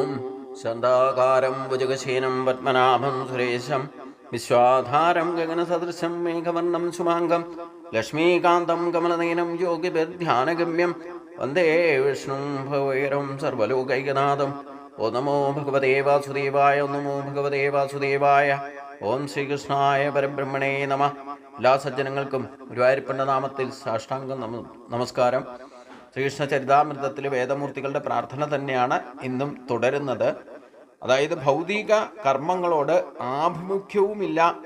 ഓം ശാന്താകാരം ഭുജഗശീനം പത്മനാഭം സുരേശം വിശ്വാധാരം ഗഗനസദൃശം മേഘവർണം സുമാംഗം ലക്ഷ്മീകാന്തം കമലനയനം യോഗിധ്യാനഗമ്യം വന്ദേ വിഷ്ണും ഭവൈരം സർവലോകൈകനാഥം ഓ നമോ ഭഗവതേ വാസുദേവായ ഓ നമോ ഭഗവതേ വാസുദേവായ ഓം ശ്രീകൃഷ്ണായ പരബ്രഹ്മണേ നമ. എല്ലാ സജ്ജനങ്ങൾക്കും ഗുരുവായൂരപ്പന്റെ നാമത്തിൽ സാഷ്ടാംഗം നമ നമസ്കാരം. ശ്രീകൃഷ്ണ ചരിതാമൃതത്തിൽ വേദമൂർത്തികളുടെ പ്രാർത്ഥന തന്നെയാണ് ഇന്നും തുടരുന്നത്. അതായത് ഭൗതിക കർമ്മങ്ങളോട് ആഭിമുഖ്യവുമില്ല.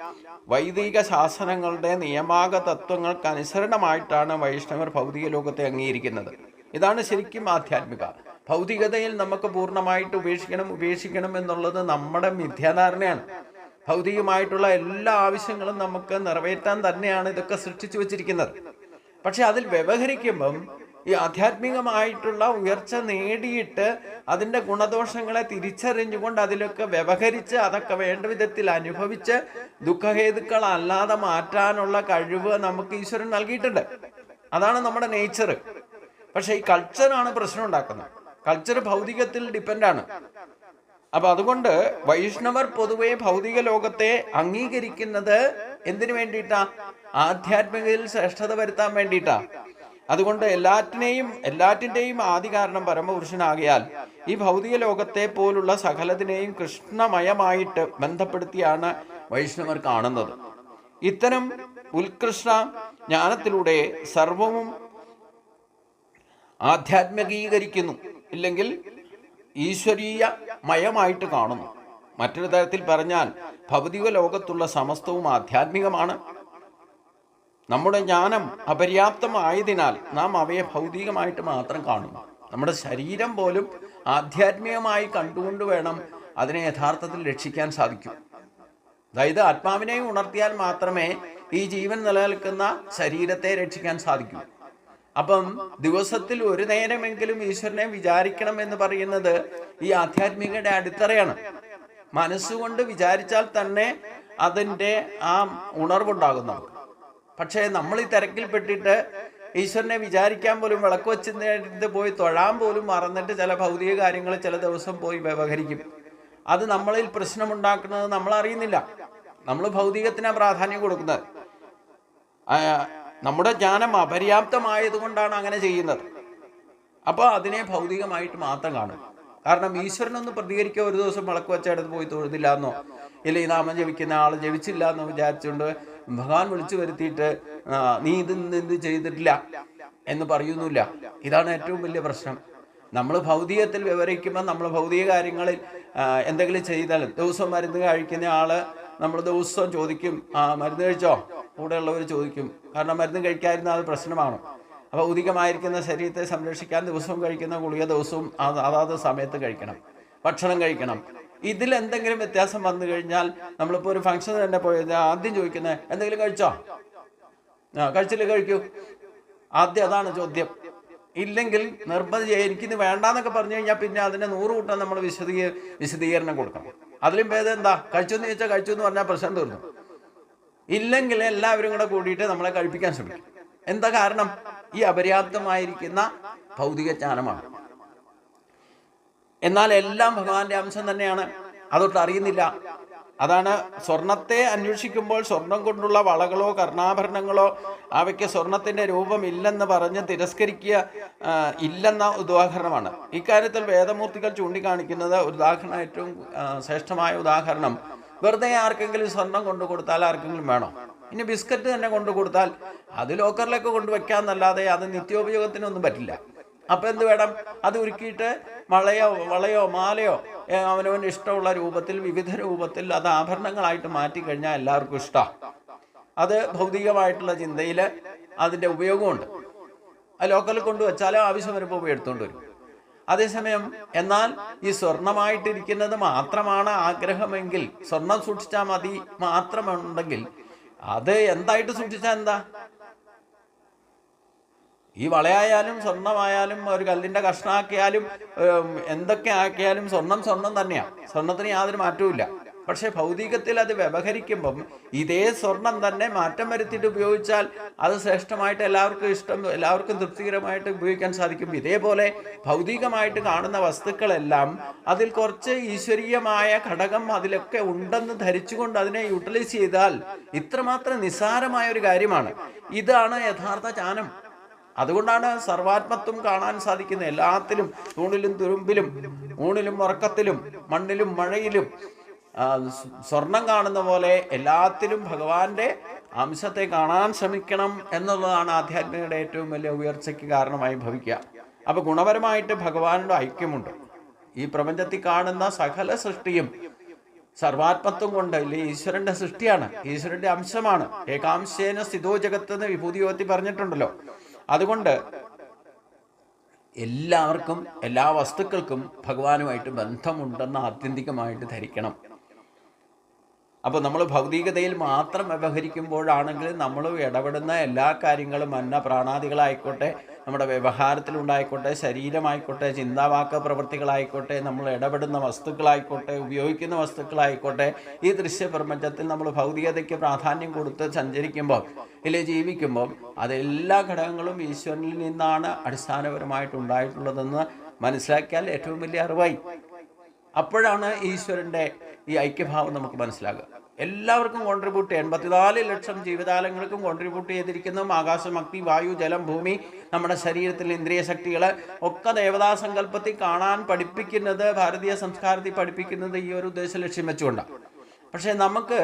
വൈദിക ശാസനങ്ങളുടെ നിയമാക തത്വങ്ങൾക്ക് അനുസരണമായിട്ടാണ് വൈഷ്ണവർ ഭൗതിക ലോകത്തെ അംഗീകരിക്കുന്നത്. ഇതാണ് ശരിക്കും ആധ്യാത്മിക. ഭൗതികതയിൽ നമുക്ക് പൂർണമായിട്ട് ഉപേക്ഷിക്കണം ഉപേക്ഷിക്കണം എന്നുള്ളത് നമ്മുടെ മിഥ്യാധാരണയാണ്. ഭൗതികമായിട്ടുള്ള എല്ലാ ആവശ്യങ്ങളും നമുക്ക് നിറവേറ്റാൻ തന്നെയാണ് ഇതൊക്കെ സൃഷ്ടിച്ചു വച്ചിരിക്കുന്നത്. പക്ഷെ അതിൽ വ്യവഹരിക്കുമ്പം ഈ ആധ്യാത്മികമായിട്ടുള്ള ഉയർച്ച നേടിയിട്ട് അതിന്റെ ഗുണദോഷങ്ങളെ തിരിച്ചറിഞ്ഞുകൊണ്ട് അതിലൊക്കെ വ്യവഹരിച്ച് അതൊക്കെ വേണ്ട വിധത്തിൽ അനുഭവിച്ച് ദുഃഖഹേതുക്കളല്ലാതെ മാറ്റാനുള്ള കഴിവ് നമുക്ക് ഈശ്വരൻ നൽകിയിട്ടുണ്ട്. അതാണ് നമ്മുടെ നേച്ചർ പക്ഷേ ഈ കൾച്ചറാണ് പ്രശ്നം ഉണ്ടാക്കുന്നത്. കൾച്ചർ ഭൗതികത്തിൽ ഡിപ്പെൻഡാണ്. അപ്പൊ അതുകൊണ്ട് വൈഷ്ണവർ പൊതുവെ ഭൗതിക ലോകത്തെ അംഗീകരിക്കുന്നത് എന്തിനു വേണ്ടിയിട്ടാ? ആധ്യാത്മികതയിൽ ശ്രേഷ്ഠത വരുത്താൻ വേണ്ടിയിട്ടാ. അതുകൊണ്ട് എല്ലാറ്റിനെയും എല്ലാറ്റിന്റെയും ആദി കാരണം പരമപുരുഷനാകിയാൽ ഈ ഭൗതിക ലോകത്തെ പോലുള്ള സകലത്തിനെയും കൃഷ്ണമയമായിട്ട് ബന്ധപ്പെടുത്തിയാണ് വൈഷ്ണവർ കാണുന്നത്. ഇത്തരം ഉത്കൃഷ്ട ജ്ഞാനത്തിലൂടെ സർവവും ആധ്യാത്മികീകരിക്കുന്നു. ഇല്ലെങ്കിൽ ഈശ്വരീയ മയമായിട്ട് കാണുന്നു. മറ്റൊരു തരത്തിൽ പറഞ്ഞാൽ ഭൗതിക ലോകത്തുള്ള സമസ്തവും ആധ്യാത്മികമാണ്. നമ്മുടെ ജ്ഞാനം അപര്യാപ്തമായതിനാൽ നാം അവയെ ഭൗതികമായിട്ട് മാത്രം കാണും നമ്മുടെ ശരീരം പോലും ആധ്യാത്മികമായി കണ്ടുകൊണ്ട് വേണം അതിനെ യഥാർത്ഥത്തിൽ രക്ഷിക്കാൻ സാധിക്കൂ. അതായത് ആത്മാവിനെ ഉണർത്തിയാൽ മാത്രമേ ഈ ജീവൻ നിലനിൽക്കുന്ന ശരീരത്തെ രക്ഷിക്കാൻ സാധിക്കൂ. അപ്പം ദിവസത്തിൽ ഒരു നേരമെങ്കിലും ഈശ്വരനെ വിചാരിക്കണം എന്ന് പറയുന്നത് ഈ ആധ്യാത്മികയുടെ അടിത്തറയാണ്. മനസ്സുകൊണ്ട് വിചാരിച്ചാൽ തന്നെ അതിന്റെ ആ ഉണർവുണ്ടാകുന്നു പക്ഷേ നമ്മൾ ഈ തിരക്കിൽപ്പെട്ടിട്ട് ഈശ്വരനെ വിചാരിക്കാൻ പോലും വിളക്ക് വെച്ചിട്ട് പോയി തൊഴാൻ പോലും മറന്നിട്ട് ചില ഭൗതിക കാര്യങ്ങൾ ചില ദിവസം പോയി വ്യവഹരിക്കും. അത് നമ്മളിൽ പ്രശ്നമുണ്ടാക്കുന്നത് നമ്മൾ അറിയുന്നില്ല. നമ്മൾ ഭൗതികത്തിനാണ് പ്രാധാന്യം കൊടുക്കുന്നത്. നമ്മുടെ ജ്ഞാനം അപര്യാപ്തമായതുകൊണ്ടാണ് അങ്ങനെ ചെയ്യുന്നത്. അപ്പോൾ അതിനെ ഭൗതികമായിട്ട് മാത്രം കാണും. കാരണം ഈശ്വരനൊന്ന് പ്രതികരിക്കുക ഒരു ദിവസം വിളക്ക് വെച്ചെടുത്ത് പോയി തൊഴുതില്ല എന്നോ ഇല്ലെങ്കിൽ നാമം ജപിക്കുന്ന ആൾ ജപിച്ചില്ല എന്നോ വിചാരിച്ചുകൊണ്ട് ഭഗവാൻ വിളിച്ചു വരുത്തിയിട്ട് നീ ഇത് ഇത് ചെയ്തിട്ടില്ല എന്ന് പറയുന്നില്ല ഇതാണ് ഏറ്റവും വലിയ പ്രശ്നം. നമ്മൾ ഭൗതികത്തിൽ വിവരിക്കുമ്പോൾ നമ്മൾ ഭൗതിക കാര്യങ്ങളിൽ എന്തെങ്കിലും ചെയ്താൽ ദിവസം മരുന്ന് കഴിക്കുന്ന ആൾ നമ്മൾ ദിവസവും ചോദിക്കും ആ മരുന്ന് കഴിച്ചോ? കൂടെയുള്ളവർ ചോദിക്കും. കാരണം മരുന്ന് കഴിക്കാതിരുന്ന അത് പ്രശ്നമാണ്? അപ്പോൾ ഭൗതികമായിരിക്കുന്ന ശരീരത്തെ സംരക്ഷിക്കാൻ ദിവസവും കഴിക്കുന്ന ഗുളിക ദിവസവും അത് അതാത് സമയത്ത് കഴിക്കണം. ഭക്ഷണം കഴിക്കണം. ഇതിൽ എന്തെങ്കിലും വ്യത്യാസം വന്നു കഴിഞ്ഞാൽ നമ്മളിപ്പോൾ ഒരു ഫംഗ്ഷൻ തന്നെ പോയി കഴിഞ്ഞാൽ ആദ്യം ചോദിക്കുന്നത് എന്തെങ്കിലും കഴിച്ചോ? ആ കഴിച്ചില്ല? കഴിക്കൂ. ആദ്യം അതാണ് ചോദ്യം. ഇല്ലെങ്കിൽ നിർബന്ധ ചെയ്യ- എനിക്കിത് വേണ്ടാന്നൊക്കെ പറഞ്ഞു കഴിഞ്ഞാൽ പിന്നെ അതിനെ നൂറ് കൂട്ടം നമ്മൾ വിശദീ വിശദീകരണം കൊടുക്കണം. അതിലും ഭേദം എന്താ? കഴിച്ചു എന്ന് ചോദിച്ചാൽ കഴിച്ചു എന്ന് പറഞ്ഞാൽ പ്രശ്നം തീർന്നു. ഇല്ലെങ്കിൽ എല്ലാവരും കൂടെ കൂടിയിട്ട് നമ്മളെ കഴിപ്പിക്കാൻ ശ്രമിക്കും. എന്താ കാരണം? ഈ അപര്യാപ്തമായിരിക്കുന്ന ഭൗതിക ജ്ഞാനമാണ് എന്നാൽ എല്ലാം ഭഗവാന്റെ അംശം തന്നെയാണ്. അതൊട്ട് അറിയുന്നില്ല. അതാണ് സ്വർണത്തെ അന്വേഷിക്കുമ്പോൾ സ്വർണം കൊണ്ടുള്ള വളകളോ കർണാഭരണങ്ങളോ അവയ്ക്ക് സ്വർണത്തിന്റെ രൂപമില്ലെന്ന് പറഞ്ഞ് തിരസ്കരിക്കുക ഇല്ലെന്ന ഉദാഹരണമാണ്. ഇക്കാര്യത്തിൽ വേദമൂർത്തികൾ ചൂണ്ടിക്കാണിക്കുന്നത് ഒരു ഉദാഹരണം ഏറ്റവും ശ്രേഷ്ഠമായ ഉദാഹരണം. വെറുതെ ആർക്കെങ്കിലും സ്വർണം കൊണ്ടു കൊടുത്താൽ ആർക്കെങ്കിലും വേണോ? ഇനി ബിസ്ക്കറ്റ് തന്നെ കൊണ്ടു കൊടുത്താൽ അത് ലോക്കറിലേക്ക് കൊണ്ടുവയ്ക്കാന്നല്ലാതെ അത് നിത്യോപയോഗത്തിനൊന്നും പറ്റില്ല. അപ്പൊ എന്ത് വേണം? അത് ഉരുക്കിയിട്ട് വളയോ വളയോ മാലയോ അവനവന് ഇഷ്ടമുള്ള രൂപത്തിൽ വിവിധ രൂപത്തിൽ അത് ആഭരണങ്ങളായിട്ട് മാറ്റി കഴിഞ്ഞാൽ എല്ലാവർക്കും ഇഷ്ടമാണ് അത് ഭൗതികമായിട്ടുള്ള ചിന്തയിൽ അതിന്റെ ഉപയോഗമുണ്ട്. ആ ലോക്കലിൽ കൊണ്ടുവച്ചാലോ ആവശ്യം വരുമ്പോൾ പോയി എടുത്തുകൊണ്ട് വരും. അതേസമയം എന്നാൽ ഈ സ്വർണമായിട്ടിരിക്കുന്നത് മാത്രമാണ് ആഗ്രഹമെങ്കിൽ സ്വർണം സൂക്ഷിച്ചാൽ മതി മാത്രമുണ്ടെങ്കിൽ അത് എന്തായിട്ട് സൂക്ഷിച്ചാൽ എന്താ? ഈ വളയായാലും സ്വർണമായാലും ഒരു കല്ലിന്റെ കഷ്ണമാക്കിയാലും എന്തൊക്കെ ആക്കിയാലും സ്വർണം സ്വർണം തന്നെയാണ് സ്വർണത്തിന് യാതൊരു മാറ്റവും പക്ഷേ ഭൗതികത്തിൽ അത് വ്യവഹരിക്കുമ്പം ഇതേ സ്വർണം തന്നെ മാറ്റം വരുത്തിയിട്ട് ഉപയോഗിച്ചാൽ അത് ശ്രേഷ്ഠമായിട്ട് എല്ലാവർക്കും ഇഷ്ടം എല്ലാവർക്കും തൃപ്തികരമായിട്ട് ഉപയോഗിക്കാൻ സാധിക്കും. ഇതേപോലെ ഭൗതികമായിട്ട് കാണുന്ന വസ്തുക്കളെല്ലാം അതിൽ കുറച്ച് ഈശ്വരീയമായ ഘടകം അതിലൊക്കെ ഉണ്ടെന്ന് ധരിച്ചുകൊണ്ട് അതിനെ യൂട്ടിലൈസ് ചെയ്താൽ ഇത്രമാത്രം നിസ്സാരമായ ഒരു കാര്യമാണ്. ഇതാണ് യഥാർത്ഥ ജ്ഞാനം അതുകൊണ്ടാണ് സർവാത്മത്വം കാണാൻ സാധിക്കുന്നത് എല്ലാത്തിലും തൂണിലും തുരുമ്പിലും ഊണിലും ഉറക്കത്തിലും മണ്ണിലും മഴയിലും സ്വർണം കാണുന്ന പോലെ എല്ലാത്തിലും ഭഗവാന്റെ അംശത്തെ കാണാൻ ശ്രമിക്കണം എന്നുള്ളതാണ് ആധ്യാത്മികയുടെ ഏറ്റവും വലിയ ഉയർച്ചയ്ക്ക് കാരണമായി ഭവിക്കുക. അപ്പൊ ഗുണപരമായിട്ട് ഭഗവാനുടെ ഐക്യമുണ്ട്. ഈ പ്രപഞ്ചത്തിൽ കാണുന്ന സകല സൃഷ്ടിയും സർവാത്മത്വം കൊണ്ട് ഇല്ലേ ഈശ്വരന്റെ സൃഷ്ടിയാണ് ഈശ്വരന്റെ അംശമാണ്. ഏകാംശേന സ്ഥിതോ ജഗത്ത് എന്ന് വിഭൂതി പറഞ്ഞിട്ടുണ്ടല്ലോ. അതുകൊണ്ട് എല്ലാവർക്കും എല്ലാ വസ്തുക്കൾക്കും ഭഗവാനുമായിട്ട് ബന്ധമുണ്ടെന്ന് ആത്യന്തികമായിട്ട് ധരിക്കണം. അപ്പോൾ നമ്മൾ ഭൗതികതയിൽ മാത്രം വ്യവഹരിക്കുമ്പോഴാണെങ്കിൽ നമ്മൾ ഇടപെടുന്ന എല്ലാ കാര്യങ്ങളും അന്ന പ്രാണാദികളായിക്കോട്ടെ നമ്മുടെ വ്യവഹാരത്തിലുണ്ടായിക്കോട്ടെ ശരീരമായിക്കോട്ടെ ചിന്താവാക്ക പ്രവൃത്തികളായിക്കോട്ടെ നമ്മൾ ഇടപെടുന്ന വസ്തുക്കളായിക്കോട്ടെ ഉപയോഗിക്കുന്ന വസ്തുക്കളായിക്കോട്ടെ ഈ ദൃശ്യപ്രപഞ്ചത്തിൽ നമ്മൾ ഭൗതികതയ്ക്ക് പ്രാധാന്യം കൊടുത്ത് സഞ്ചരിക്കുമ്പോൾ ഇല്ലെ ജീവിക്കുമ്പോൾ അതെല്ലാ ഘടകങ്ങളും ഈശ്വരനിൽ നിന്നാണ് അടിസ്ഥാനപരമായിട്ട് ഉണ്ടായിട്ടുള്ളതെന്ന് മനസ്സിലാക്കിയാൽ ഏറ്റവും വലിയ അറിവായി. അപ്പോഴാണ് ഈശ്വരന്റെ ഈ ഐക്യഭാവം നമുക്ക് മനസ്സിലാകുക. എല്ലാവർക്കും കോൺട്രിബ്യൂട്ട് എൺപത്തിനാല് ലക്ഷം ജീവിതാലങ്ങൾക്കും കോൺട്രിബ്യൂട്ട് ചെയ്തിരിക്കുന്നതും ആകാശമക്തി വായു ജലം ഭൂമി നമ്മുടെ ശരീരത്തിൽ ഇന്ദ്രിയ ശക്തികൾ ഒക്കെ ദേവതാ സങ്കല്പത്തിൽ കാണാൻ പഠിപ്പിക്കുന്നത് ഭാരതീയ സംസ്കാരത്തിൽ പഠിപ്പിക്കുന്നത് ഈ ഒരു ഉദ്ദേശ ലക്ഷ്യം വെച്ചുകൊണ്ടാണ് പക്ഷേ നമുക്ക്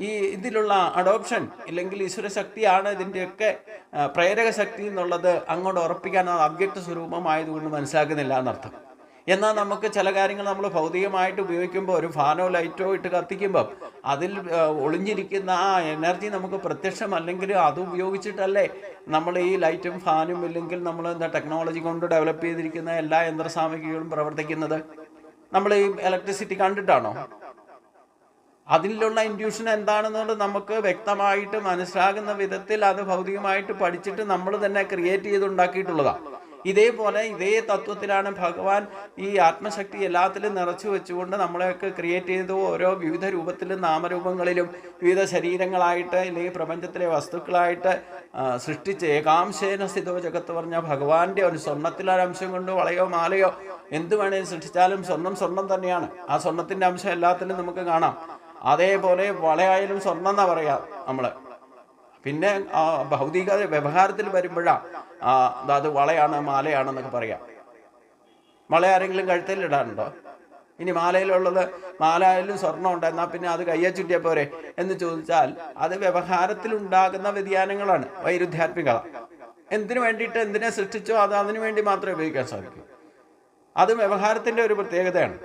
ഈ ഇതിലുള്ള അഡോപ്ഷൻ ഇല്ലെങ്കിൽ ഈശ്വര ശക്തിയാണ് ഇതിന്റെയൊക്കെ പ്രേരക ശക്തി എന്നുള്ളത് അങ്ങോട്ട് ഉറപ്പിക്കാൻ അത് അവ്യക്ത സ്വരൂപമായതുകൊണ്ട് മനസ്സിലാക്കുന്നില്ല എന്നർത്ഥം. എന്നാൽ നമുക്ക് ചില കാര്യങ്ങൾ നമ്മൾ ഭൗതികമായിട്ട് ഉപയോഗിക്കുമ്പോൾ ഒരു ഫാനോ ലൈറ്റോ ഇട്ട് കത്തിക്കുമ്പോൾ അതിൽ ഒളിഞ്ഞിരിക്കുന്ന ആ എനർജി നമുക്ക് പ്രത്യക്ഷം അല്ലെങ്കിൽ അത് ഉപയോഗിച്ചിട്ടല്ലേ നമ്മൾ ഈ ലൈറ്റും ഫാനും ഇല്ലെങ്കിൽ നമ്മൾ എന്താ ടെക്നോളജി കൊണ്ട് ഡെവലപ്പ് ചെയ്തിരിക്കുന്ന എല്ലാ യന്ത്രസാമഗ്രികളും പ്രവർത്തിക്കുന്നത് നമ്മൾ ഈ ഇലക്ട്രിസിറ്റി കണ്ടിട്ടാണോ? അതിലുള്ള ഇൻഡ്യൂഷൻ എന്താണെന്നുള്ളത് നമുക്ക് വ്യക്തമായിട്ട് മനസ്സിലാകുന്ന വിധത്തിൽ അത് ഭൗതികമായിട്ട് പഠിച്ചിട്ട് നമ്മൾ തന്നെ ക്രിയേറ്റ് ചെയ്തുണ്ടാക്കിയിട്ടുള്ളതാണ് ഇതേപോലെ ഇതേ തത്വത്തിലാണ് ഭഗവാൻ ഈ ആത്മശക്തി എല്ലാത്തിലും നിറച്ചു വെച്ചുകൊണ്ട് നമ്മളെയൊക്കെ ക്രിയേറ്റ് ചെയ്തു ഓരോ വിവിധ രൂപത്തിലും നാമരൂപങ്ങളിലും വിവിധ ശരീരങ്ങളായിട്ട് അല്ലെങ്കിൽ പ്രപഞ്ചത്തിലെ വസ്തുക്കളായിട്ട് സൃഷ്ടിച്ച് ഏകാംശേന സ്ഥിതോ ജഗത്ത് പറഞ്ഞ ഭഗവാന്റെ ഒരു സ്വർണത്തിലൊരംശം കൊണ്ട് വളയോ മാലയോ എന്ത് വേണേലും സൃഷ്ടിച്ചാലും സ്വർണം സ്വർണം തന്നെയാണ്. ആ സ്വർണത്തിന്റെ അംശം എല്ലാത്തിലും നമുക്ക് കാണാം. അതേപോലെ വളയായാലും സ്വർണം എന്നാ പറയാ നമ്മൾ. പിന്നെ ഭൗതിക വ്യവഹാരത്തിൽ വരുമ്പോഴാണ് അത് വളയാണ് മാലയാണെന്നൊക്കെ പറയാം. വള ആരെങ്കിലും കഴുത്തിൽ ഇടാറുണ്ടോ ഇനി മാലയിലുള്ളത് മാലയിലും സ്വർണം ഉണ്ട് എന്നാൽ പിന്നെ അത് കയ്യെ ചുറ്റിയ പോരെ? എന്ന് ചോദിച്ചാൽ അത് വ്യവഹാരത്തിൽ ഉണ്ടാകുന്ന വ്യതിയാനങ്ങളാണ് വൈരുദ്ധ്യാത്മികത. എന്തിനു വേണ്ടിയിട്ട് എന്തിനെ സൃഷ്ടിച്ചോ അത് അതിനു വേണ്ടി മാത്രമേ ഉപയോഗിക്കാൻ സാധിക്കൂ. അത് വ്യവഹാരത്തിന്റെ ഒരു പ്രത്യേകതയാണ്.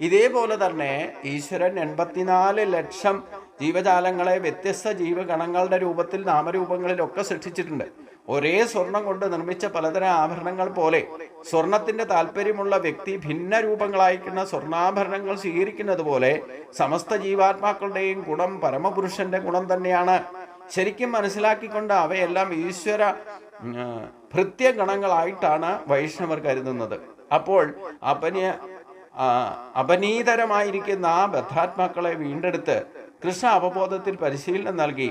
ഇതേപോലെ തന്നെ ഈശ്വരൻ എൺപത്തിനാല് ലക്ഷം ജീവജാലങ്ങളെ വ്യത്യസ്ത ജീവഗണങ്ങളുടെ രൂപത്തിൽ നാമരൂപങ്ങളിലൊക്കെ സൃഷ്ടിച്ചിട്ടുണ്ട്. ഒരേ സ്വർണം കൊണ്ട് നിർമ്മിച്ച പലതരം ആഭരണങ്ങൾ പോലെ സ്വർണത്തിന്റെ താല്പര്യമുള്ള വ്യക്തി ഭിന്ന രൂപങ്ങളായിരിക്കുന്ന സ്വർണാഭരണങ്ങൾ സ്വീകരിക്കുന്നത് പോലെ സമസ്ത ജീവാത്മാക്കളുടെയും ഗുണം പരമപുരുഷന്റെ ഗുണം തന്നെയാണ്. ശരിക്കും മനസ്സിലാക്കിക്കൊണ്ട് അവയെല്ലാം ഈശ്വര ഭൃത്യ ഭൃത്യഗണങ്ങളായിട്ടാണ് വൈഷ്ണവർ കരുതുന്നത്. അപ്പോൾ അപനിയ അപനീതരമായിരിക്കുന്ന ആ ബദ്ധാത്മാക്കളെ വീണ്ടെടുത്ത് കൃഷ്ണ അവബോധത്തിൽ പരിശീലനം നൽകി.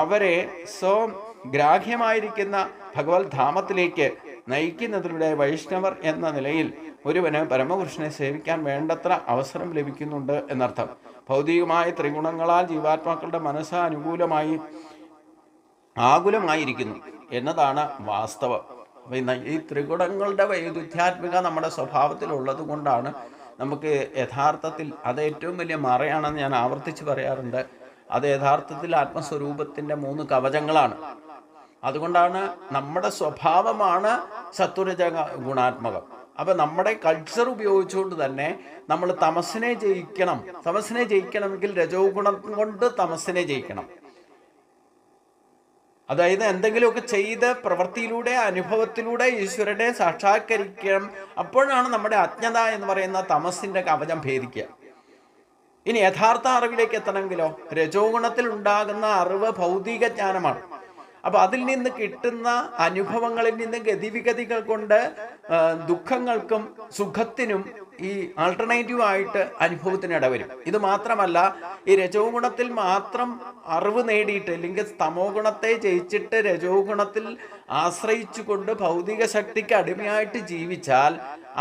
അവരെ സ്വം ഗ്രാഹ്യമായിരിക്കുന്ന ഭഗവത് ധാമത്തിലേക്ക് നയിക്കുന്നതിലൂടെ വൈഷ്ണവർ എന്ന നിലയിൽ ഒരുവന് പരമപുരുഷനെ സേവിക്കാൻ വേണ്ടത്ര അവസരം ലഭിക്കുന്നുണ്ട് എന്നർത്ഥം. ഭൗതികമായ ത്രിഗുണങ്ങളാൽ ജീവാത്മാക്കളുടെ മനസ്സ് അനുകൂലമായി ആകുലമായിരിക്കുന്നു എന്നതാണ് വാസ്തവം. പിന്നെ ഈ ത്രിഗുണങ്ങളുടെ വൈരുദ്ധ്യാത്മിക നമ്മുടെ സ്വഭാവത്തിലുള്ളത് കൊണ്ടാണ് നമുക്ക് യഥാർത്ഥത്തിൽ അത് ഏറ്റവും വലിയ മറയാണെന്ന് ഞാൻ ആവർത്തിച്ച് പറയാറുണ്ട്. അത് യഥാർത്ഥത്തിൽ ആത്മസ്വരൂപത്തിന്റെ മൂന്ന് കവചങ്ങളാണ്. അതുകൊണ്ടാണ് നമ്മുടെ സ്വഭാവമാണ് സത്വരജ ഗുണാത്മകം. അപ്പൊ നമ്മുടെ കൾച്ചർ ഉപയോഗിച്ചുകൊണ്ട് തന്നെ നമ്മൾ തമസിനെ ജയിക്കണം. തമസിനെ ജയിക്കണമെങ്കിൽ രജോ ഗുണം കൊണ്ട് തമസിനെ ജയിക്കണം. അതായത് എന്തെങ്കിലുമൊക്കെ ചെയ്ത് പ്രവൃത്തിയിലൂടെ അനുഭവത്തിലൂടെ ഈശ്വരനെ സാക്ഷാത്കരിക്കണം. അപ്പോഴാണ് നമ്മുടെ അജ്ഞത എന്ന് പറയുന്ന തമസിന്റെ കവചം ഭേദിക്കുക. ഇനി യഥാർത്ഥ അറിവിലേക്ക് എത്തണമെങ്കിലോ? രജോ ഗുണത്തിൽ ഉണ്ടാകുന്ന അറിവ് ഭൗതിക ജ്ഞാനമാണ്. അപ്പോൾ അതിൽ നിന്ന് കിട്ടുന്ന അനുഭവങ്ങളിൽ നിന്ന് ഗതിവിഗതികൾ കൊണ്ട് ദുഃഖങ്ങൾക്കും സുഖത്തിനും ഈ ആൾട്ടർനേറ്റീവ് ആയിട്ട് അനുഭവത്തിന് ഇടവരും. ഇത് മാത്രമല്ല ഈ രജോ ഗുണത്തിൽ മാത്രം അറിവ് നേടിയിട്ട് അല്ലെങ്കിൽ തമോ ഗുണത്തെ ജയിച്ചിട്ട് രജോ ഗുണത്തിൽ ആശ്രയിച്ചുകൊണ്ട് ഭൗതിക ശക്തിക്ക് അടിമയായിട്ട് ജീവിച്ചാൽ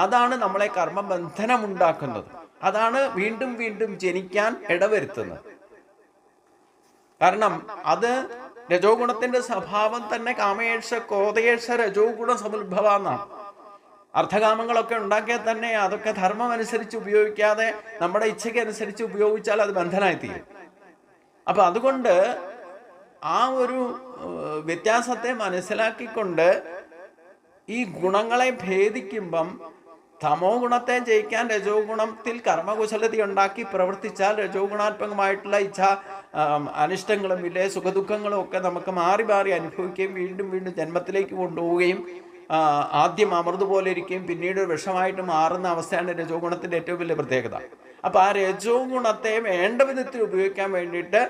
അതാണ് നമ്മളെ കർമ്മബന്ധനം ഉണ്ടാക്കുന്നത് അതാണ് വീണ്ടും വീണ്ടും ജനിക്കാൻ ഇടവരുത്തുന്നത്. കാരണം അത് രജോ ഗുണത്തിന്റെ സ്വഭാവം തന്നെ കാമേഷ കോതയേഷ രജോ ഗുണ സമുദ്ഭവ എന്നാണ് അർത്ഥകാമങ്ങളൊക്കെ ഉണ്ടാക്കിയാൽ തന്നെ അതൊക്കെ ധർമ്മം അനുസരിച്ച് ഉപയോഗിക്കാതെ നമ്മുടെ ഇച്ഛയ്ക്ക് അനുസരിച്ച് ഉപയോഗിച്ചാൽ അത് ബന്ധനായി തീരും അപ്പൊ അതുകൊണ്ട് ആ ഒരു വ്യത്യാസത്തെ മനസ്സിലാക്കിക്കൊണ്ട് ഈ ഗുണങ്ങളെ ഭേദിക്കുമ്പം തമോ ഗുണത്തെ ജയിക്കാൻ രജോ ഗുണത്തിൽ കർമ്മകുശലത ഉണ്ടാക്കി പ്രവർത്തിച്ചാൽ രജോ ഗുണാത്മകമായിട്ടുള്ള ഇച്ഛ അനിഷ്ടങ്ങളും ഇല്ലേ സുഖദുഃഖങ്ങളും ഒക്കെ നമുക്ക് മാറി മാറി അനുഭവിക്കുകയും വീണ്ടും വീണ്ടും ജന്മത്തിലേക്ക് കൊണ്ടുപോവുകയും ആദ്യം അമൃത് പോലെ ഇരിക്കുകയും പിന്നീട് വിഷമായിട്ട് മാറുന്ന അവസ്ഥയാണ് രജോ ഗുണത്തിന്റെ ഏറ്റവും വലിയ പ്രത്യേകത. അപ്പൊ ആ രജോ ഗുണത്തെ വേണ്ട വിധത്തിൽ ഉപയോഗിക്കാൻ വേണ്ടിയിട്ട്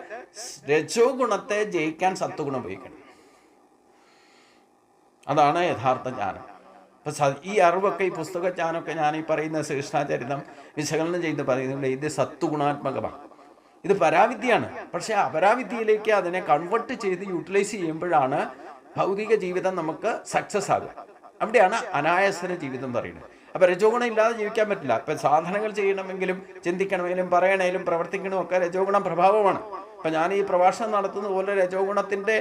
രജോ ഗുണത്തെ ജയിക്കാൻ സത്വഗുണം ഉപയോഗിക്കണം. അതാണ് യഥാർത്ഥ ജ്ഞാനം. അപ്പൊ ഈ അറിവൊക്കെ ഈ പുസ്തക ജ്ഞാനമൊക്കെ ഞാൻ ഈ പറയുന്ന ശ്രീകൃഷ്ണാചരിതം വിശകലനം ചെയ്ത് പറയുന്നുണ്ട് ഇത് സത്വഗുണാത്മകമാണ്. ഇത് പരാവിദ്യയാണ്. പക്ഷെ അപരാവിദ്യയിലേക്ക് അതിനെ കൺവെർട്ട് ചെയ്ത് യൂട്ടിലൈസ് ചെയ്യുമ്പോഴാണ് ഭൗതിക ജീവിതം നമുക്ക് സക്സസ് ആകുക. അവിടെയാണ് അനായാസന ജീവിതം പറയുന്നത്. അപ്പൊ രജോഗുണം ഇല്ലാതെ ജീവിക്കാൻ പറ്റില്ല. ഇപ്പൊ സാധനങ്ങൾ ചെയ്യണമെങ്കിലും ചിന്തിക്കണമെങ്കിലും പറയണേലും പ്രവർത്തിക്കണമെങ്കിലും ഒക്കെ രജോഗുണം പ്രഭാവമാണ്. അപ്പൊ ഞാൻ ഈ പ്രഭാഷണം നടത്തുന്ന പോലെ രജോഗുണത്തിന്റെ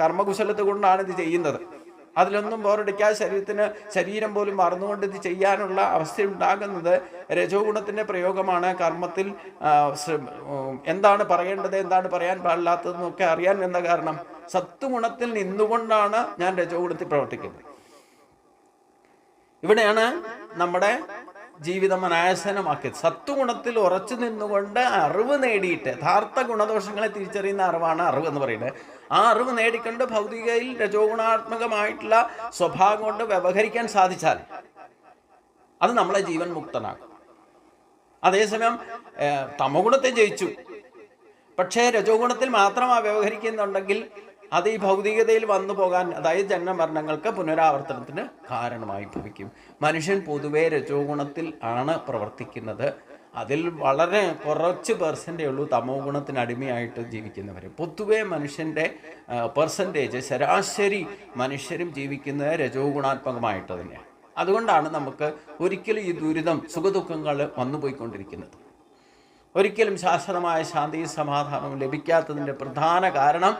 കർമ്മകുശലത്തുകൊണ്ടാണ് കൊണ്ടാണ് ഇത് ചെയ്യുന്നത്. അതിലൊന്നും ബോറടിക്കാതെ ശരീരത്തിന് ശരീരം പോലും മറന്നുകൊണ്ട് ഇത് ചെയ്യാനുള്ള അവസ്ഥ ഉണ്ടാകുന്നത് രജോ ഗുണത്തിന്റെ പ്രയോഗമാണ് കർമ്മത്തിൽ എന്താണ് പറയേണ്ടത് എന്താണ് പറയാൻ പാടില്ലാത്തതെന്നൊക്കെ അറിയാൻ എന്ന കാരണം സത്വഗുണത്തിൽ നിന്നുകൊണ്ടാണ് ഞാൻ രജോ ഗുണത്തിൽ പ്രവർത്തിക്കുന്നത്. ഇവിടെയാണ് നമ്മുടെ ജീവിതം അനായാസനമാക്കിയത് സത്വഗുണത്തിൽ ഉറച്ചു നിന്നുകൊണ്ട് അറിവ് നേടിയിട്ട് യഥാർത്ഥ ഗുണദോഷങ്ങളെ തിരിച്ചറിയുന്ന അറിവാണ് അറിവ് എന്ന് പറയുന്നത്. ആ അറിവ് നേടിക്കൊണ്ട് ഭൗതികയിൽ രജോഗുണാത്മകമായിട്ടുള്ള സ്വഭാവം കൊണ്ട് വ്യവഹരിക്കാൻ സാധിച്ചാൽ അത് നമ്മളെ ജീവൻ മുക്തനാക്കും. അതേസമയം തമഗുണത്തെ ജയിച്ചു. പക്ഷേ രജോഗുണത്തിൽ മാത്രമാണ് വ്യവഹരിക്കുന്നുണ്ടെങ്കിൽ അത് ഈ ഭൗതികതയിൽ വന്നു പോകാൻ അതായത് ജന്മമരണങ്ങൾക്ക് പുനരാവർത്തനത്തിന് കാരണമായി ഭവിക്കും. മനുഷ്യൻ പൊതുവേ രജോ ഗുണത്തിൽ ആണ് പ്രവർത്തിക്കുന്നത്. അതിൽ വളരെ കുറച്ച് പെർസെന്റേ ഉള്ളൂ തമോ ഗുണത്തിന് അടിമയായിട്ട് ജീവിക്കുന്നവർ. പൊതുവെ മനുഷ്യന്റെ പെർസെന്റേജ് ശരാശരി മനുഷ്യരും ജീവിക്കുന്നത് രജോ ഗുണാത്മകമായിട്ട് തന്നെയാണ്. അതുകൊണ്ടാണ് നമുക്ക് ഒരിക്കലും ഈ ദുരിതം സുഖദുഃഖങ്ങൾ വന്നുപോയിക്കൊണ്ടിരിക്കുന്നത് ഒരിക്കലും ശാശ്വതമായ ശാന്തിയും സമാധാനവും ലഭിക്കാത്തതിന്റെ പ്രധാന കാരണം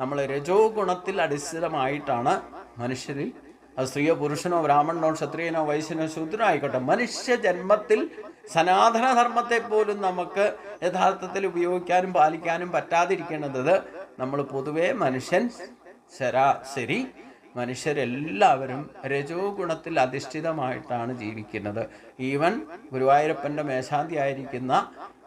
നമ്മൾ രജോ ഗുണത്തിൽ അടിസ്ഥിതമായിട്ടാണ് മനുഷ്യരിൽ. അത് സ്ത്രീയോ പുരുഷനോ ബ്രാഹ്മണനോ ക്ഷത്രിയനോ വൈശ്യനോ ശൂദ്രനോ ആയിക്കോട്ടെ മനുഷ്യ ജന്മത്തിൽ സനാതനധർമ്മത്തെ പോലും നമുക്ക് യഥാർത്ഥത്തിൽ ഉപയോഗിക്കാനും പാലിക്കാനും പറ്റാതിരിക്കേണ്ടത് നമ്മൾ പൊതുവേ മനുഷ്യൻ ശരാശരി മനുഷ്യരെല്ലാവരും രജോ ഗുണത്തിൽ അധിഷ്ഠിതമായിട്ടാണ് ജീവിക്കുന്നത്. ഈവൻ ഗുരുവായൂരപ്പന്റെ മേശാന്തി ആയിരിക്കുന്ന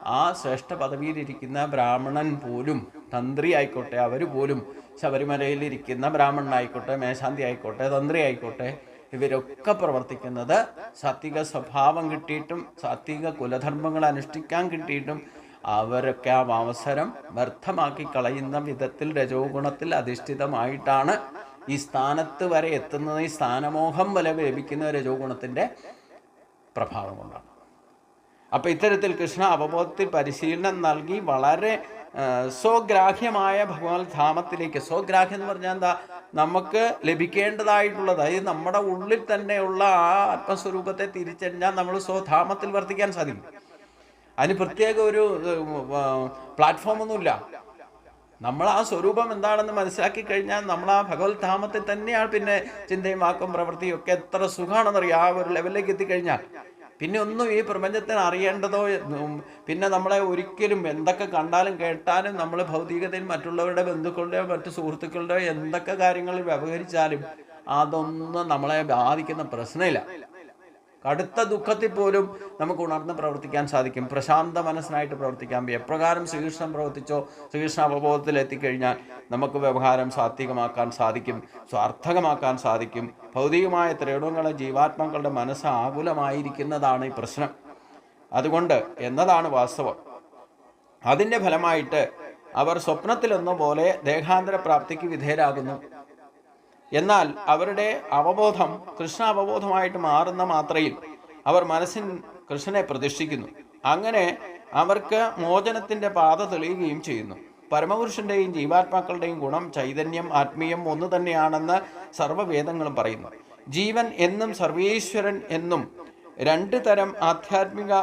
ആ ശ്രേഷ്ഠ പദവിയിലിരിക്കുന്ന ബ്രാഹ്മണൻ പോലും തന്ത്രി ആയിക്കോട്ടെ അവർ പോലും ശബരിമലയിലിരിക്കുന്ന ബ്രാഹ്മണനായിക്കോട്ടെ മേശാന്തി ആയിക്കോട്ടെ തന്ത്രി ആയിക്കോട്ടെ ഇവരൊക്കെ പ്രവർത്തിക്കുന്നത് സാത്വിക സ്വഭാവം കിട്ടിയിട്ടും സാത്വിക കുലധർമ്മങ്ങൾ അനുഷ്ഠിക്കാൻ കിട്ടിയിട്ടും അവരൊക്കെ ആ അവസരം വ്യർത്ഥമാക്കി കളയുന്ന വിധത്തിൽ രജോ ഗുണത്തിൽ അധിഷ്ഠിതമായിട്ടാണ് ഈ സ്ഥാനത്ത് വരെ എത്തുന്നത്. ഈ സ്ഥാനമോഹം വരെ ലഭിക്കുന്ന രജോ ഗുണത്തിന്റെ പ്രഭാവം കൊണ്ടാണ്. അപ്പോൾ ഇത്തരത്തിൽ കൃഷ്ണ അവബോധത്തിൽ പരിശീലനം നൽകി വളരെ സ്വഗ്രാഹ്യമായ ഭഗവാൻ ധാമത്തിലേക്ക്. സ്വഗ്രാഹ്യം എന്ന് പറഞ്ഞാൽ എന്താ? നമുക്ക് ലഭിക്കേണ്ടതായിട്ടുള്ളത്. അതായത് നമ്മുടെ ഉള്ളിൽ തന്നെയുള്ള ആ ആത്മസ്വരൂപത്തെ തിരിച്ചറിഞ്ഞാൽ നമ്മൾ സ്വധാമത്തിൽ വർത്തിക്കാൻ സാധിക്കും. അതിന് പ്രത്യേക ഒരു പ്ലാറ്റ്ഫോം ഒന്നുമില്ല. നമ്മൾ ആ സ്വരൂപം എന്താണെന്ന് മനസ്സിലാക്കി കഴിഞ്ഞാൽ നമ്മൾ ആ ഭഗവത് ധാമത്തിൽ തന്നെയാണ് പിന്നെ ചിന്തയും വാക്കും പ്രവൃത്തിയും ഒക്കെ എത്ര സുഖമാണെന്നറിയാം. ആ ഒരു ലെവലിലേക്ക് എത്തിക്കഴിഞ്ഞാൽ. പിന്നെ ഒന്നും ഈ പ്രപഞ്ചത്തിന് അറിയേണ്ടതോ പിന്നെ നമ്മളെ ഒരിക്കലും എന്തൊക്കെ കണ്ടാലും കേട്ടാലും നമ്മൾ ഭൗതികതയിൽ മറ്റുള്ളവരുടെ ബന്ധുക്കളുടെയോ മറ്റു സുഹൃത്തുക്കളുടെയോ എന്തൊക്കെ കാര്യങ്ങളിൽ വ്യവഹരിച്ചാലും അതൊന്നും നമ്മളെ ബാധിക്കുന്ന പ്രശ്നമില്ല. കടുത്ത ദുഃഖത്തിൽ പോലും നമുക്ക് ഉണർന്ന് പ്രവർത്തിക്കാൻ സാധിക്കും. പ്രശാന്ത മനസ്സിനായിട്ട് പ്രവർത്തിക്കാൻ എപ്രകാരം ശ്രീകൃഷ്ണൻ പ്രവർത്തിച്ചോ ശ്രീകൃഷ്ണ അവബോധത്തിൽ എത്തിക്കഴിഞ്ഞാൽ നമുക്ക് വ്യവഹാരം സാത്വികമാക്കാൻ സാധിക്കും സ്വാർത്ഥകമാക്കാൻ സാധിക്കും. ഭൗതികമായ ത്രിഗുണങ്ങളെ ജീവാത്മാക്കളുടെ മനസ്സ് ആകുലമായിരിക്കുന്നതാണ് ഈ പ്രശ്നം. അതുകൊണ്ട് എന്നതാണ് വാസ്തവം. അതിന്റെ ഫലമായിട്ട് അവർ സ്വപ്നത്തിലെന്ന പോലെ ദേഹാന്തര പ്രാപ്തിക്ക് വിധേയരാകുന്നു. എന്നാൽ അവരുടെ അവബോധം കൃഷ്ണ അവബോധമായിട്ട് മാറുന്ന മാത്രയിൽ അവർ മനസ്സിൻ കൃഷ്ണനെ പ്രതിഷ്ഠിക്കുന്നു. അങ്ങനെ അവർക്ക് മോചനത്തിന്റെ പാത തെളിയുകയും ചെയ്യുന്നു. പരമപുരുഷന്റെയും ജീവാത്മാക്കളുടെയും ഗുണം ചൈതന്യം ആത്മീയം ഒന്നു തന്നെയാണെന്ന് സർവവേദങ്ങളും പറയുന്നു. ജീവൻ എന്നും സർവേശ്വരൻ എന്നും രണ്ട് തരം ആധ്യാത്മിക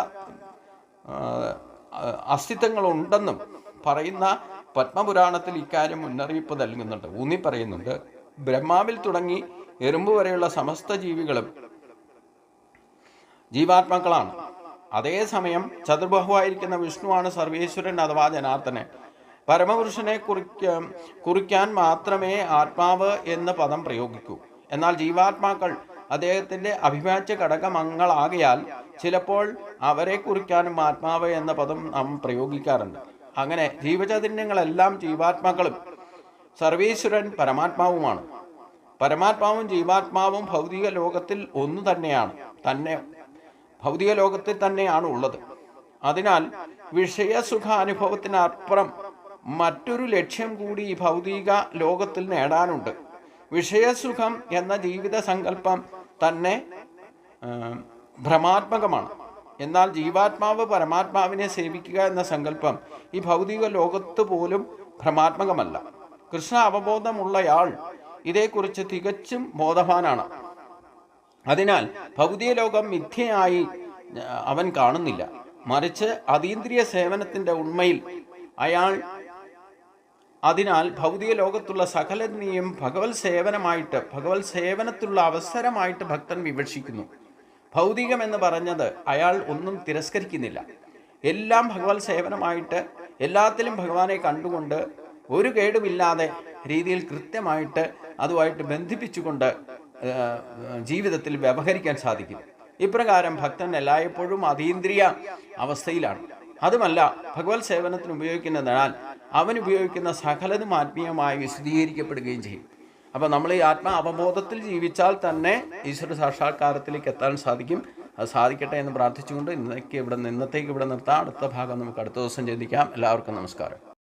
അസ്തിത്വങ്ങളുണ്ടെന്നും പറയുന്ന പത്മപുരാണത്തിൽ ഇക്കാര്യം മുന്നറിയിപ്പ് നൽകുന്നുണ്ട്. ഊന്നി പറയുന്നുണ്ട് ബ്രഹ്മാവിൽ തുടങ്ങി എറുമ്പ് വരെയുള്ള സമസ്ത ജീവികളും ജീവാത്മാക്കളാണ്. അതേസമയം ചതുർബഹുവായിരിക്കുന്ന വിഷ്ണുവാണ് സർവേശ്വരൻ അഥവാ ജനാർദ്ദനൻ. പരമപുരുഷനെ കുറിക്ക കുറിക്കാൻ മാത്രമേ ആത്മാവ് എന്ന പദം പ്രയോഗിക്കൂ. എന്നാൽ ജീവാത്മാക്കൾ അദ്ദേഹത്തിന്റെ അഭിവാച്യ ഘടകമങ്ങളാകയാൽ ചിലപ്പോൾ അവരെ കുറിക്കാനും ആത്മാവ് എന്ന പദം നാം പ്രയോഗിക്കാറുണ്ട്. അങ്ങനെ ജീവചൈതന്യങ്ങളെല്ലാം ജീവാത്മാക്കളും സർവീശ്വരൻ പരമാത്മാവുമാണ്. പരമാത്മാവും ജീവാത്മാവും ഭൗതിക ലോകത്തിൽ ഒന്നു തന്നെയാണ് തന്നെ ഭൗതിക ലോകത്തിൽ തന്നെയാണ് ഉള്ളത്. അതിനാൽ വിഷയസുഖ അനുഭവത്തിനപ്പുറം മറ്റൊരു ലക്ഷ്യം കൂടി ഈ ഭൗതിക ലോകത്തിൽ നേടാനുണ്ട്. വിഷയസുഖം എന്ന ജീവിത സങ്കല്പം തന്നെ ഭ്രമാത്മകമാണ്. എന്നാൽ ജീവാത്മാവ് പരമാത്മാവിനെ സേവിക്കുക എന്ന സങ്കല്പം ഈ ഭൗതിക ലോകത്ത് പോലും ഭ്രമാത്മകമല്ല. കൃഷ്ണ അവബോധമുള്ളയാൾ ഇതേക്കുറിച്ച് തികച്ചും ബോധവാനാണ്. അതിനാൽ ഭൗതിക ലോകം മിഥ്യയായി അവൻ കാണുന്നില്ല. മറിച്ച് അതീന്ദ്രിയ സേവനത്തിന്റെ ഉണ്മയിൽ അയാൾ അതിനാൽ ഭൗതിക ലോകത്തുള്ള സകലതിനെയും ഭഗവത് സേവനമായിട്ട് ഭഗവത് സേവനത്തിലുള്ള അവസരമായിട്ട് ഭക്തൻ വിവക്ഷിക്കുന്നു. ഭൗതികം എന്ന് പറഞ്ഞത് അയാൾ ഒന്നും തിരസ്കരിക്കുന്നില്ല. എല്ലാം ഭഗവത് സേവനമായിട്ട് എല്ലാത്തിലും ഭഗവാനെ കണ്ടുകൊണ്ട് ഒരു കേടുമില്ലാതെ രീതിയിൽ കൃത്യമായിട്ട് അതുമായിട്ട് ബന്ധിപ്പിച്ചുകൊണ്ട് ജീവിതത്തിൽ വ്യവഹരിക്കാൻ സാധിക്കും. ഇപ്രകാരം ഭക്തൻ എല്ലായ്പ്പോഴും അതീന്ദ്രിയ അവസ്ഥയിലാണ്. അതുമല്ല ഭഗവത് സേവനത്തിന് ഉപയോഗിക്കുന്നതിനാൽ അവൻ ഉപയോഗിക്കുന്ന സകലതും ആത്മീയമായി വിശദീകരിക്കപ്പെടുകയും ചെയ്യും. അപ്പോൾ നമ്മൾ ഈ ആത്മ അവബോധത്തിൽ ജീവിച്ചാൽ തന്നെ ഈശ്വര സാക്ഷാത്കാരത്തിലേക്ക് എത്താൻ സാധിക്കും. അത് സാധിക്കട്ടെ എന്ന് പ്രാർത്ഥിച്ചുകൊണ്ട് ഇന്നേക്ക് ഇവിടെ ഇന്നത്തേക്ക് ഇവിടെ നിർത്താം. അടുത്ത ഭാഗം നമുക്ക് അടുത്ത ദിവസം ചിന്തിക്കാം എല്ലാവർക്കും നമസ്കാരം.